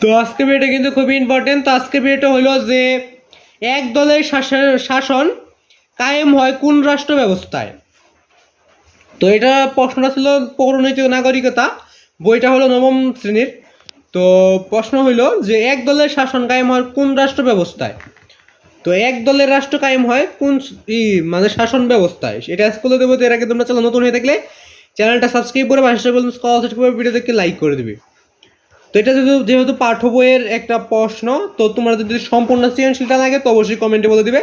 তো আজকে ভিডিওটা কিন্তু খুবই ইম্পর্টেন্ট তো আজকে ভিডিওটা হলো যে, এক দলের শাসন- কায়েম হয় কোন রাষ্ট্র ব্যবস্থায়? তো এটা প্রশ্নটা ছিল পৌরনৈতিক নাগরিকতা, বইটা হলো নবম শ্রেণির। তো প্রশ্ন হইল যে, এক দলের শাসন কায়েম হয় কোন রাষ্ট্র ব্যবস্থায়? তো এক দলের রাষ্ট্র কায়েম হয় কোন ই মানে শাসন ব্যবস্থায়? এটা স্কুলে দেবো এর আগে তোমরা চলো নতুন হয়ে থাকলে চ্যানেলটা সাবস্ক্রাইব করে ভাষা বলুন স্কলারশিপ করে ভিডিওটাকে লাইক করে দেবে। তো এটা যেহেতু যেহেতু পাঠ্য বইয়ের একটা প্রশ্ন, তো তোমরা যদি সম্পূর্ণ সৃজনশীলটা লাগে, তো অবশ্যই কমেন্টে বলে দিবে।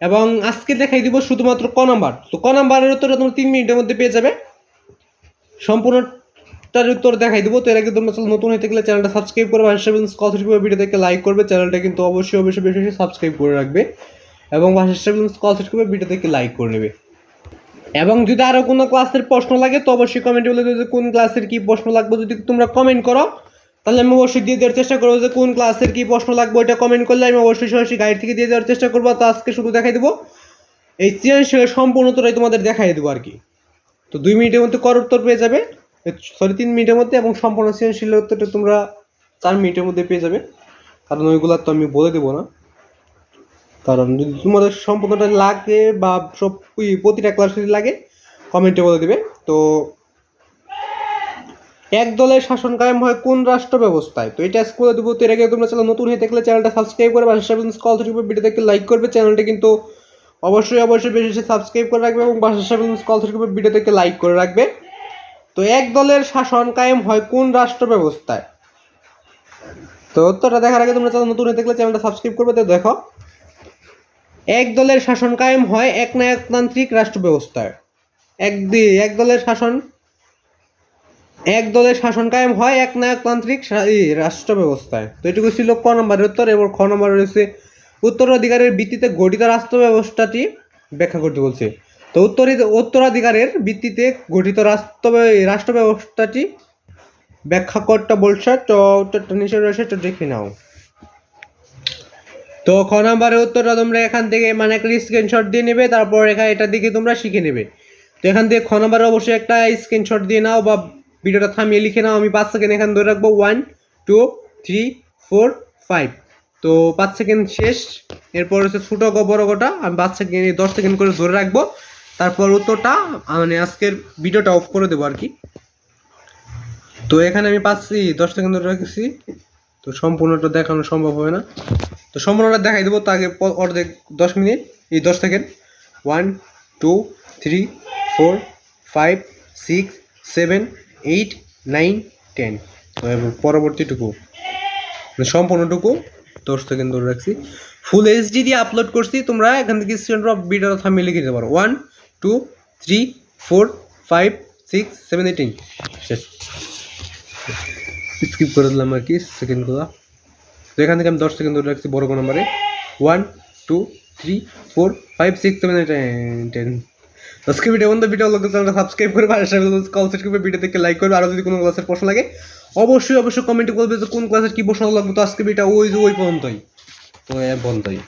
এবং আজকে দেখাই দিব শুধুমাত্র ক নাম্বার। তো ক নাম্বারের উত্তরটা তোমরা তিন মিনিটের মধ্যে পেয়ে যাবে। সম্পূর্ণটার উত্তর দেখাই দিব। তো এর আগে তোমরা নতুন হয়ে গেলে চ্যানেলটা সাবস্ক্রাইব করে ভাষা বলুন স্কলারশিপ করে ভিডিওটাকে লাইক করবে। চ্যানেলটা কিন্তু অবশ্যই অবশ্যই বেশি বেশি সাবস্ক্রাইব করে রাখবে। এবং ভাষা বলুন স্কলারশিপ করে ভিডিওটাকে লাইক করে নেবে। এবং যদি আরও কোনো ক্লাসের প্রশ্ন লাগে, তো অবশ্যই কমেন্টে বলে দেবে কোন ক্লাসের কী প্রশ্ন লাগবে। যদি তোমরা কমেন্ট করো তাহলে আমি অবশ্যই দিয়ে দেওয়ার চেষ্টা করব যে কোন ক্লাসের কি প্রশ্ন লাগবে, ওইটা কমেন্ট করলে আমি অবশ্যই সরাসরি গাইড থেকে দিয়ে দেওয়ার চেষ্টা করব। তো আজকে শুধু দেখাই দেবো। এই সৃজনশীলের সম্পূর্ণতাই তোমাদের দেখাই দেবো আর কি। তো দুই মিনিটের মধ্যে কর উত্তর পেয়ে যাবে। সরি তিন মিনিটের মধ্যে এবং সম্পূর্ণ সৃজনশীলের উত্তরটা তোমরা চার মিনিটের মধ্যে পেয়ে যাবে। কারণ ওইগুলো তো আমি বলে দেবো না। কারণ যদি তোমাদের সম্পূর্ণটা লাগে বা সব প্রতিটা ক্লাসের লাগে কমেন্টে বলে দেবে। তো এক দলের শাসন কায়েম হয় কোন রাষ্ট্র ব্যবস্থায়? তো এটা স্কুলে দেবো। তো এর আগে তোমরা চ্যানেল নতুন হয়ে থাকলে চ্যানেলটা সাবস্ক্রাইব করে বাসা সেভেন কল থেকে ভিডিওটাকে লাইক করবে। চ্যানেলটা কিন্তু অবশ্যই অবশ্যই বেশি বেশি সাবস্ক্রাইব করে রাখবে এবং বাসা সেভেন কল থেকে ভিডিওটাকে লাইক করে রাখবে। তো এক দলের শাসন কায়েম হয় কোন রাষ্ট্র ব্যবস্থায়? তো উত্তরটা দেখার আগে তোমরা চ্যানেল নতুন হয়ে থাকলে চ্যানেলটা সাবস্ক্রাইব করবে। তো দেখো, এক দলের শাসন কায়েম হয় একনায়কতান্ত্রিক রাষ্ট্র ব্যবস্থায়। এক এক দলের শাসন এক দলের শাসন কায়েম হয় একনায়কতান্ত্রিক সা- ই, রাষ্ট্র ব্যবস্থায় তো এটুকু ছিল ক নম্বরের উত্তর এবং খ নম্বর রয়েছে উত্তরাধিকারের ভিত্তিতে গঠিত রাষ্ট্র ব্যবস্থাটি ব্যাখ্যা করতে বলছে। তো উত্তর উত্তরাধিকারের ভিত্তিতে গঠিত রাষ্ট্র রাষ্ট্র ব্যবস্থাটি ব্যাখ্যা করতে বলছে তো উত্তরটা নিচে রয়েছে তো দেখে নাও। তো খ নম্বরের উত্তরটা তোমরা এখান থেকে মানে একটা স্ক্রিনশট দিয়ে নেবে তারপর এখানে এটা দিকে তোমরা শিখে নেবে। তো এখান থেকে খ নম্বরে অবশ্যই একটা স্ক্রিনশট দিয়ে নাও বা ভিডিওটা থামিয়ে লিখে নাও, আমি পাঁচ সেকেন্ড এখানে ধরে রাখব। One two three four five তো পাঁচ সেকেন্ড শেষ। এরপর হচ্ছে ছোটো গো, বড় গোটা। আমি পাঁচ সেকেন্ড, দশ সেকেন্ড করে ধরে রাখব। তারপর উত্তরটা মানে আজকের ভিডিওটা অফ করে দেবো আর কি। তো এখানে আমি পাচ্ছি, দশ সেকেন্ড ধরে রেখেছি। তো সম্পূর্ণটা দেখানো সম্ভব হবে না। তো সম্পূর্ণটা দেখাই দেবো তো আগে অর্ধেক, দশ মিনিট, এই দশ second. One two three four five six seven eight, nine, ten. পরবর্তীটুকু মানে সম্পূর্ণটুকু দশ সেকেন্ড ধরে রাখছি। ফুল এইচডি দিয়ে আপলোড করছি, তোমরা এখান থেকে স্টুডেন্ট অফ ভিডিওটা থামিয়ে লিখে দিতে পারো। One two three four five six seven eight শেষ। স্কিপ করে দিলাম আর কি সেকেন্ডগুলো তো এখান থেকে আমি দশ সেকেন্ড ধরে রাখছি বড় নাম্বারে one two three four five six seven eight ten আজকে ভিডিও বন্ধু ভিডিও লোক চ্যানেলটা সাবস্ক্রাইব করে পাশে কল সেট করবে ভিডিও দেখে লাইক করবে। আরও যদি কোনো ক্লাসের প্রশ্ন লাগে, অবশ্যই অবশ্যই কমেন্টে বলবে যে কোন ক্লাসের কী প্রশ্ন লাগবে। তো আজকে ভিডিওটা ওই যে ওই পর্যন্তই। তো এ পর্যন্তই